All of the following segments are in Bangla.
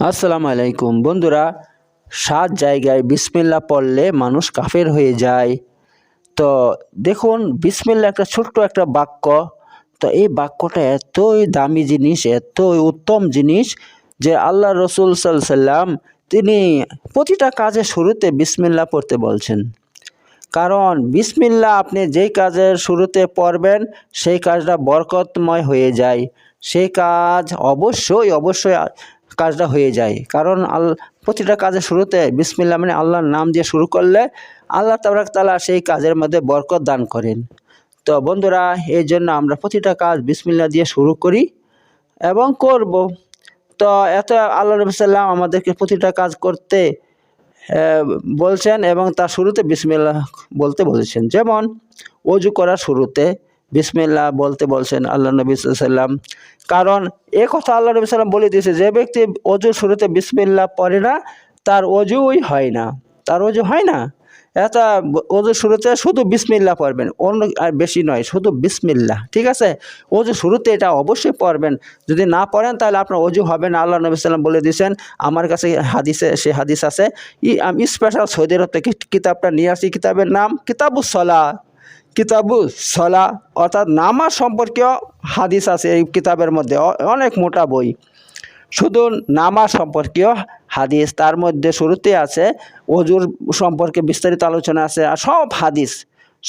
আসসালামু আলাইকুম। বন্ধুরা, সাত জায়গায় বিসমিল্লা পড়লে মানুষ কাফের হয়ে যায়। তো দেখুন, বিসমিল্লা একটা ছোট্ট একটা বাক্য। তো এই বাক্যটা এতই দামি জিনিস, এতই উত্তম জিনিস যে আল্লাহ রসুল সাল্লাম তিনি প্রতিটা কাজের শুরুতে বিসমিল্লা পড়তে বলছেন। কারণ বিসমিল্লা আপনি যেই কাজের শুরুতে পড়বেন, সেই কাজটা বরকতময় হয়ে যায়। সেই কাজ অবশ্যই অবশ্যই কাজটা হয়ে যায়। কারণ আল, প্রতিটা কাজের শুরুতে বিসমিল্লা মানে আল্লাহর নাম দিয়ে শুরু করলে আল্লাহ তাবারাক তালা সেই কাজের মধ্যে বরকত দান করেন। তো বন্ধুরা, এই জন্য আমরা প্রতিটা কাজ বিসমিল্লা দিয়ে শুরু করি এবং করব। তো এত আল্লাহ নবী সাল্লাম আমাদেরকে প্রতিটা কাজ করতে বলছেন এবং তার শুরুতে বিসমিল্লাহ বলতে বলেছেন। যেমন, অজু করার শুরুতে বিসমিল্লাহ বলতে বলছেন আল্লাহ নবী সাল্লাম কারণ এ কথা আল্লাহ নবী সাল্লাম বলে দিয়েছে, যে ব্যক্তি অজুর শুরুতে বিসমিল্লাহ পড়ে না, তার অজুই হয় না। তার অজু হয় না? এটা অজুর শুরুতে শুধু বিসমিল্লাহ পড়বেন, অন্য আর বেশি নয়, শুধু বিসমিল্লাহ, ঠিক আছে? অজু শুরুতে এটা অবশ্যই পড়বেন। যদি না পড়েন, তাহলে আপনার অজু হবে না। আল্লাহ নবী সাল্লাম বলে দিয়েছেন, আমার কাছে হাদিসে, সে হাদিস আছে, ই, আমি স্পেশাল সৌদি আরব থেকে কিতাবটা নিয়ে আসি, কিতাবের নাম কিতাবুস সলা কিতাবু সলা, অর্থাৎ নামাজ সম্পর্কেও হাদিস আছে এই কিতাবের মধ্যে অনেক মোটা বই। শুধু নামাজ সম্পর্কীয় হাদিস, তার মধ্যে শুরুতে আছে, অজুর সম্পর্কে বিস্তারিত আলোচনা আছে, আর সব হাদিস।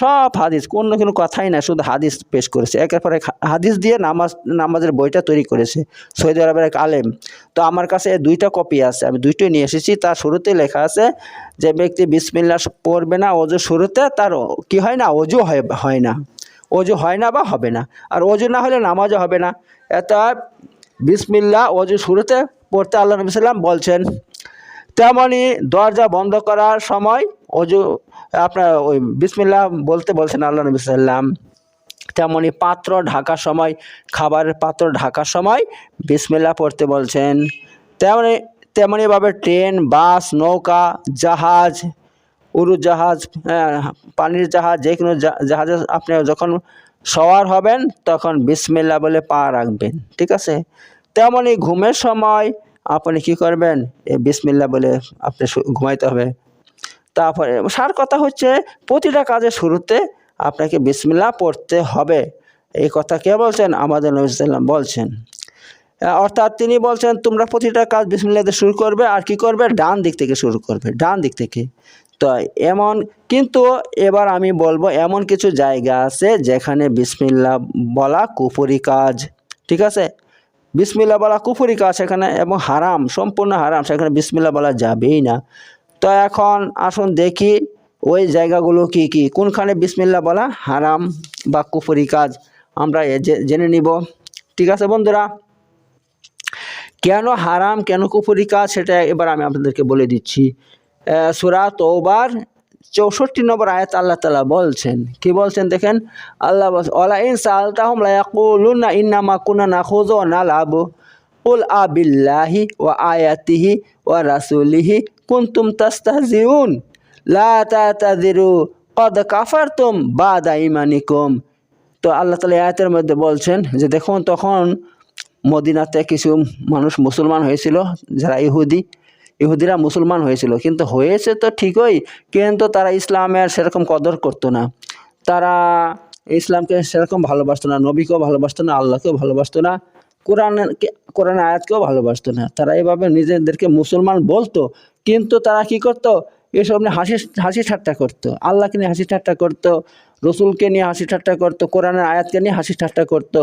সব হাদিস, কোনো কোনো কথাই না, শুধু হাদিস পেশ করেছে। একের পর এক হাদিস দিয়ে নামাজ, নামাজের বইটা তৈরি করেছে সৌদি আরবের এক আলেম। তো আমার কাছে দুইটা কপি আছে, আমি দুইটাই নিয়ে এসেছি। তার শুরুতে লেখা আছে যে ব্যক্তি বিসমিল্লা পড়বে না, অজু শুরুতে তার কি হয় না, অজু হয় হয় না। অজু হয় না বা হবে না। আর অজু না হলে নামাজও হবে না। এত বিসমিল্লা অজু শুরুতে পড়তে আল্লাহ নবী সাল্লাম বলছেন তেমনই দরজা বন্ধ করার সময় অজু আপনার ওই বিসমিল্লা বলতে বলছেন আল্লাহ নবী সাল্লাম তেমনই পাত্র ঢাকার সময় খাবারের পাত্র ঢাকার সময় বিসমিল্লা পড়তে বলছেন। তেমনি তেমনিভাবে ট্রেন বাস নৌকা জাহাজ উড়োজাহাজ হ্যাঁ, পানির জাহাজ যে কোনো জাহাজে আপনি যখন সওয়ার হবেন তখন বিসমিল্লা বলে পা রাখবেন ঠিক আছে? তেমনই ঘুমের সময় আপনি কি করবেন? এই বিসমিল্লা বলে আপনি ঘুমাইতে হবে। তারপরে, সার কথা হচ্ছে, প্রতিটা কাজের শুরুতে আপনাকে বিসমিল্লা পড়তে হবে। এই কথা কে বলছেন? আমাদের নবী সাল্লাম বলছেন। অর্থাৎ তিনি বলছেন, তোমরা প্রতিটা কাজ বিসমিল্লা শুরু করবে, আর কি করবে? ডান দিক থেকে শুরু করবে, ডান দিক থেকে। তো এমন, কিন্তু এবার আমি বলব, এমন কিছু জায়গা আছে যেখানে বিসমিল্লা বলা কুপুরি কাজ, ঠিক আছে? বিসমিল্লা বলা কুফুরি কাজ সেখানে এবং হারাম, সম্পূর্ণ হারাম, সেখানে বিসমিল্লা বলা যাবেই না। তো এখন আসুন দেখি ওই জায়গাগুলো কি কি? কোনখানে বিসমিল্লা বলা হারাম বা কুফুরি কাজ? আমরা জেনে নিব। ঠিক আছে বন্ধুরা? কেন হারাম, কেন কুফুরি কাজ? সেটা এবার আমি আপনাদেরকে বলে দিচ্ছি। সূরা তৌবার চৌষট্টি নম্বর আয়াত আল্লাহ তালা বলছেন। কি বলছেন দেখেন? আল্লাহ বলছেন ওলা ইন সালতাহুম লা ইয়াকুলুনা ইন্নামা কুনা ওয়া নালআবু কুল আবিল্লাহি ওয়া আয়াতিহি ওয়া রাসূলিহি কুনতুম তাস্তাহজিউন। লা তাতাযিরু কদ কাফারতুম বাদা ঈমানিকুম। তো আল্লাহ তালা আয়াতের মধ্যে বলছেন যে, দেখুন, তখন মদিনাতে কিছু মানুষ মুসলমান হয়েছিল, যারা ইহুদি। ইহুদিরা মুসলমান হয়েছিল। কিন্তু হয়েছে তো ঠিকই, কিন্তু তারা ইসলামের সেরকম কদর করতো না। তারা ইসলামকে সেরকম ভালোবাসতো না, নবীকেও ভালোবাসতো না, আল্লাহকেও ভালোবাসতো না কোরআন কোরআন আয়াতকেও ভালোবাসতো না। তারা এভাবে নিজেদেরকে মুসলমান বলতো, কিন্তু তারা কি করতো? এসব নিয়ে হাসি হাসি ঠাট্টা করতো। আল্লাহকে নিয়ে হাসি ঠাট্টা করতো, রসুলকে নিয়ে হাসি ঠাট্টা করতো, কোরআনের আয়াতকে নিয়ে হাসি ঠাট্টা করতো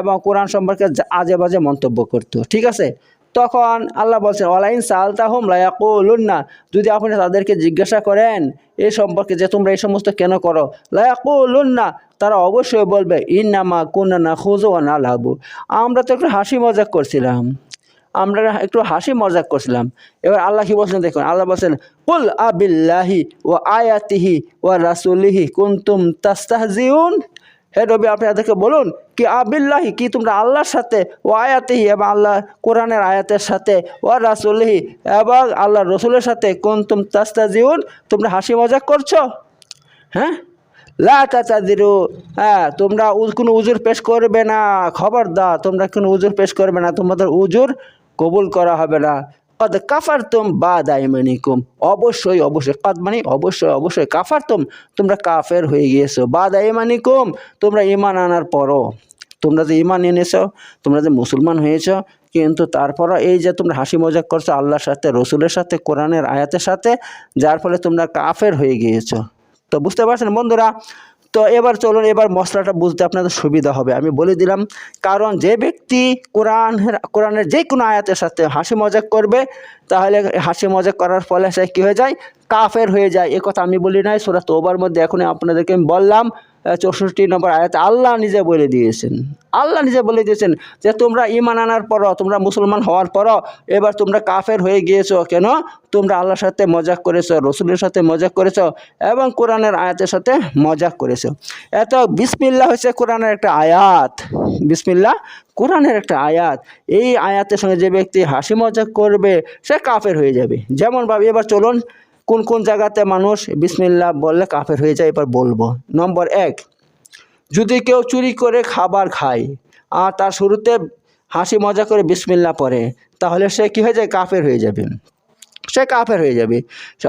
এবং কোরআন সম্পর্কে আজে বাজে মন্তব্য করতো। ঠিক আছে? তখন আল্লাহ বলছেন অলাইন সালতাহুম লায়াকুলুন্না যদি আপনি তাদেরকে জিজ্ঞাসা করেন এই সম্পর্কে যে তোমরা এই সমস্ত কেন করো? লায়াকুলুন্না তারা অবশ্যই বলবে, ইন্নামা কুন্না না খুঁজো না লাভু আমরা তো একটু হাসি মজাক করছিলাম। আমরা একটু হাসি মজাক করছিলাম। এবার আল্লাহ কি বলছেন দেখুন, আল্লাহ বলছেন, কুল আবিল্লাহি ও আয়াতিহি ও রাসুলিহি কুন্তুম তাস্তাহজিউন হে রবি আপনি তাদেরকে বলুন কি আবিল্লাহি, কি তোমরা আল্লাহর সাথে, ও আয়াতিহি, এবং আল্লাহ কোরআনের আয়াতের সাথে, ও রাসুলিহি, এবং আল্লাহ রসুলের সাথে কোন তুম তাস্তা তাস্তাহজিউন তোমরা হাসি মজাক করছ? হ্যাঁ? লা তাতাদিরু হ্যাঁ তোমরা কোনো উজুর পেশ করবে না। খবরদার, তোমরা কোনো উজুর পেশ করবে না, তোমাদের উজুর কবুল করা হবে না। কদ কাফার তুম বা দাইমানিকুম অবশ্যই অবশ্যই কদ মানে অবশ্যই অবশ্যই কাফার তুম তোমরা কাফের হয়ে গিয়েছো। বা দাইমানিকুম তোমরা ইমান আনার পরও। তোমরা যে ইমান এনেছো, তোমরা যে মুসলমান হয়েছ, কিন্তু তারপরও এই যে তোমরা হাসি মজাক করছ আল্লাহর সাথে, রসুলের সাথে, কোরআনের আয়াতের সাথে, যার ফলে তোমরা কাফের হয়ে গিয়েছো। তো বুঝতে পারছেন বন্ধুরা তো এবার চলুন, এবার মশলাটা বুঝতে আপনাদের সুবিধা হবে। আমি বলে দিলাম, কারণ যে ব্যক্তি কোরআনের কোরআনের যে কোনো আয়াতের সাথে হাসি মজাক করবে, তাহলে হাসি মজাক করার ফলে সে কী হয়ে যায়? কাফের হয়ে যায়। এ কথা আমি বলি নাই, সোরা তোবার মধ্যে এখনই আপনাদেরকে আমি বললাম। চৌষট্টি নম্বর আয়াত আল্লাহ নিজে বলে দিয়েছেন। আল্লাহ নিজে বলে দিয়েছেন যে, তোমরা ইমান আনার পরও, তোমরা মুসলমান হওয়ার পরও, এবার তোমরা কাফের হয়ে গিয়েছো। কেন? তোমরা আল্লাহর সাথে মজাক করেছ, রসুলের সাথে মজাক করেছ এবং কোরআনের আয়াতের সাথে মজাক করেছ। এত বিসমিল্লা হচ্ছে কোরআনের একটা আয়াত। বিসমিল্লা কোরআনের একটা আয়াত। এই আয়াতের সঙ্গে যে ব্যক্তি হাসি মজাক করবে, সে কাফের হয়ে যাবে। যেমন ভাবি এবার চলুন কোন কোন জায়গাতে মানুষ বিসমিল্লা বললে কাফের হয়ে যায়, এবার বলব। নম্বর এক, যদি কেউ চুরি করে খাবার খায় আর তার শুরুতে হাসি মজা করে বিসমিল্লা পড়ে, তাহলে সে কী হয়ে যায়? কাফের হয়ে যাবে। সে কাফের হয়ে যাবে।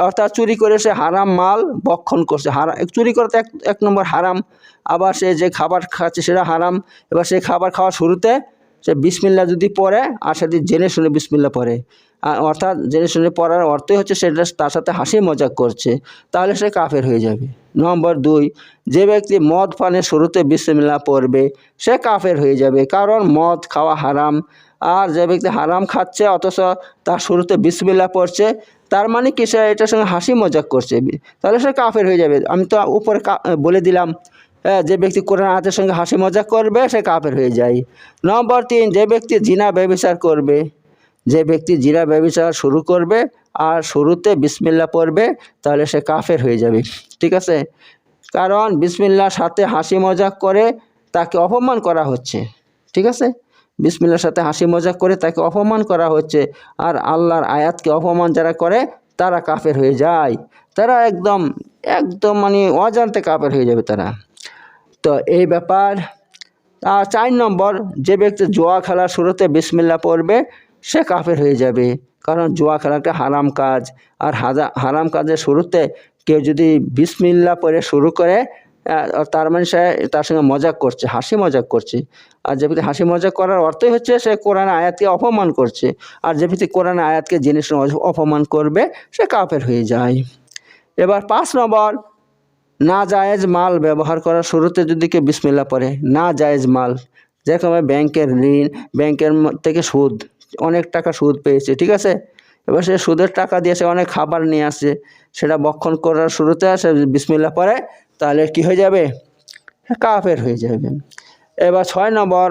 অর্থাৎ চুরি করে সে হারাম মাল বক্ষণ করছে। হারা, চুরি করে তো এক এক নম্বর হারাম। আবার সে যে খাবার খাচ্ছে সেটা হারাম। এবার সে খাবার খাওয়ার শুরুতে সে বিসমিল্লা যদি পড়ে, আর সেটি জেনে শুনে বিসমিল্লা পড়ে। অর্থাৎ জেনে শুনে পড়ার অর্থই হচ্ছে সেটা তার সাথে হাসি মজাক করছে। তাহলে সে কাফের হয়ে যাবে। নম্বর দুই, যে ব্যক্তি মদ পানের শুরুতে বিসমিল্লা পড়বে, সে কাফের হয়ে যাবে। কারণ মদ খাওয়া হারাম। আর যে ব্যক্তি হারাম খাচ্ছে, অথচ তার শুরুতে বিসমিল্লা পড়ছে, তার মানে কি সে এটার সঙ্গে হাসি মজাক করছে? তাহলে সে কাফের হয়ে যাবে। আমি তো উপরে বলে দিলাম যে ব্যক্তি কোরআন হাতের সঙ্গে হাসি মজাক করবে, সে কাফের হয়ে যায়। নম্বর তিন, যে ব্যক্তি জিনা ব্যবিচার করবে, যে ব্যক্তি জিনা ব্যবিচার শুরু করবে আর শুরুতে বিসমিল্লা পড়বে, তাহলে সে কাফের হয়ে যাবে। ঠিক আছে? কারণ বিসমিল্লার সাথে হাসি মজাক করে তাকে অপমান করা হচ্ছে। ঠিক আছে? বিসমিল্লার সাথে হাসি মজাক করে তাকে অপমান করা হচ্ছে আর আল্লাহর আয়াতকে অপমান যারা করে, তারা কাফের হয়ে যায়। তারা একদম একদম মানে অজান্তে কাফের হয়ে যাবে তারা। তো এই ব্যাপার। আর চার নম্বর, যে ব্যক্তি জুয়া খেলার শুরুতে বিসমিল্লা পড়বে, সে কাফের হয়ে যাবে। কারণ জুয়া খেলাটা হারাম কাজ। আর হারাম কাজের শুরুতে কেউ যদি বিসমিল্লা পরে শুরু করে তার মানে সে তার সঙ্গে মজাক করছে, হাসি মজাক করছে। আর যে ব্যক্তি হাসি মজাক করার অর্থই হচ্ছে সে কোরআন আয়াতকে অপমান করছে। আর যে ব্যক্তি কোরআন আয়াতকে জিনিস অপমান করবে, সে কাফের হয়ে যায়। এবার পাঁচ নম্বর না জায়েজ মাল ব্যবহার করার শুরুতে যদি কেউ বিসমিল্লা পড়ে, না জায়েজ মাল যেরকম ব্যাংকের ঋণ, ব্যাংকের থেকে সুদ, অনেক টাকা সুদ পেয়েছে, ঠিক আছে? এবার সে সুদের টাকা দিয়ে সে অনেক খাবার নিয়ে আসছে, সেটা বক্ষণ করার শুরুতে সে বিসমিল্লা পড়ে, তাহলে কি হয়ে যাবে? কাফের হয়ে যাবে। এবার ছয় নম্বর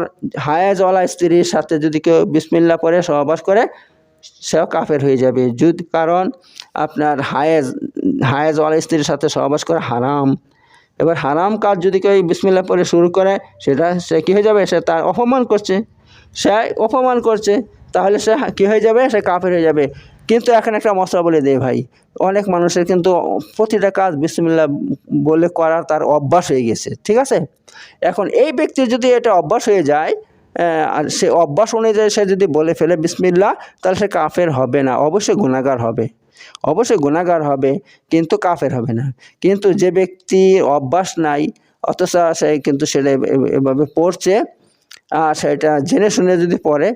হায়াজওয়ালা স্ত্রীর সাথে যদি কেউ বিসমিল্লা পড়ে, সহবাস করে, সেও কাফের হয়ে যাবে। যদি কারণ আপনার হায়েজ হায়েজওয়ালা স্ত্রীর সাথে সহবাস করা হারাম। এবার হারাম কাজ যদি কেউ বিসমিল্লা পরে শুরু করে, সেটা সে কী হয়ে যাবে? সে তার অপমান করছে। সে অপমান করছে, তাহলে সে কী হয়ে যাবে? সে কাফের হয়ে যাবে। কিন্তু এখন একটা মশলা বলে দেয় ভাই, অনেক মানুষের কিন্তু প্রতিটা কাজ বিসমিল্লা বলে করার তার অভ্যাস হয়ে গেছে, ঠিক আছে? এখন এই ব্যক্তির যদি এটা অভ্যাস হয়ে যায় আর সে অভ্যাস অনুযায়ী সে যদি বলে ফেলে বিসমিল্লা, তাহলে সে কাফের হবে না, অবশ্যই গুণাগার হবে। অবশ্যই গুণাগার হবে, কিন্তু কাফের হবে না। কিন্তু যে ব্যক্তির অভ্যাস নাই, অথচ সে কিন্তু সেটা এভাবে পড়ছে, আর সেটা জেনে শুনে যদি পড়ে,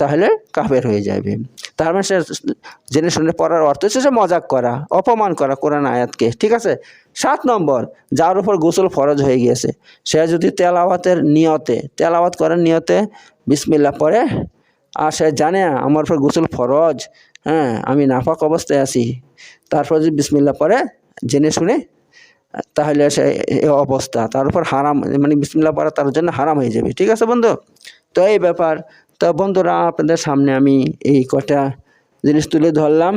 তাহলে কাফের হয়ে যাবে। তার মানে সে জেনে শুনে পড়ার অর্থ হচ্ছে সে মজাক করা, অপমান করা কোরআন আয়াতকে, ঠিক আছে? সাত নম্বর, যার উপর গোসল ফরজ হয়ে গিয়েছে, সে যদি তেল তেলাওয়াতের নিয়তে তেল তেলাওয়াত করার নিয়তে বিসমিল্লা পড়ে, আর সে জানে আমার উপর গোসল ফরজ হ্যাঁ আমি নাফাক অবস্থায় আছি। তারপর যদি বিসমিল্লা পরে জেনে শুনে, তাহলে সে অবস্থা। তার উপর হারাম মানে বিসমিল্লা পড়া তার জন্য হারাম হয়ে যাবে। ঠিক আছে বন্ধু? তো এই ব্যাপার। তো বন্ধুরা, আপনাদের সামনে আমি এই কটা জিনিস তুলে ধরলাম।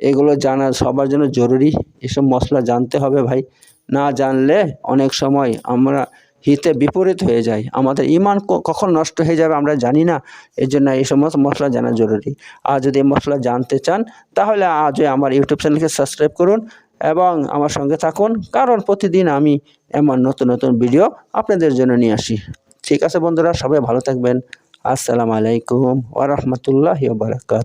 এগুলো জানা সবার জন্য জরুরি। এসব মশলা জানতে হবে ভাই। না জানলে অনেক সময় আমরা হিতে বিপরীত হয়ে যায়। আমাদের ইমান কখন নষ্ট হয়ে যাবে আমরা জানি না। এই জন্য এই সমস্ত মশলা জানা জরুরি। আর যদি এই মশলা জানতে চান, তাহলে আজই আমার ইউটিউব চ্যানেলকে সাবস্ক্রাইব করুন এবং আমার সঙ্গে থাকুন। কারণ প্রতিদিন আমি এমন নতুন নতুন ভিডিও আপনাদের জন্য নিয়ে আসি। ঠিক আছে বন্ধুরা, সবাই ভালো থাকবেন। আসসালামু আলাইকুম ওরহমতুল্লাহ বারাকাত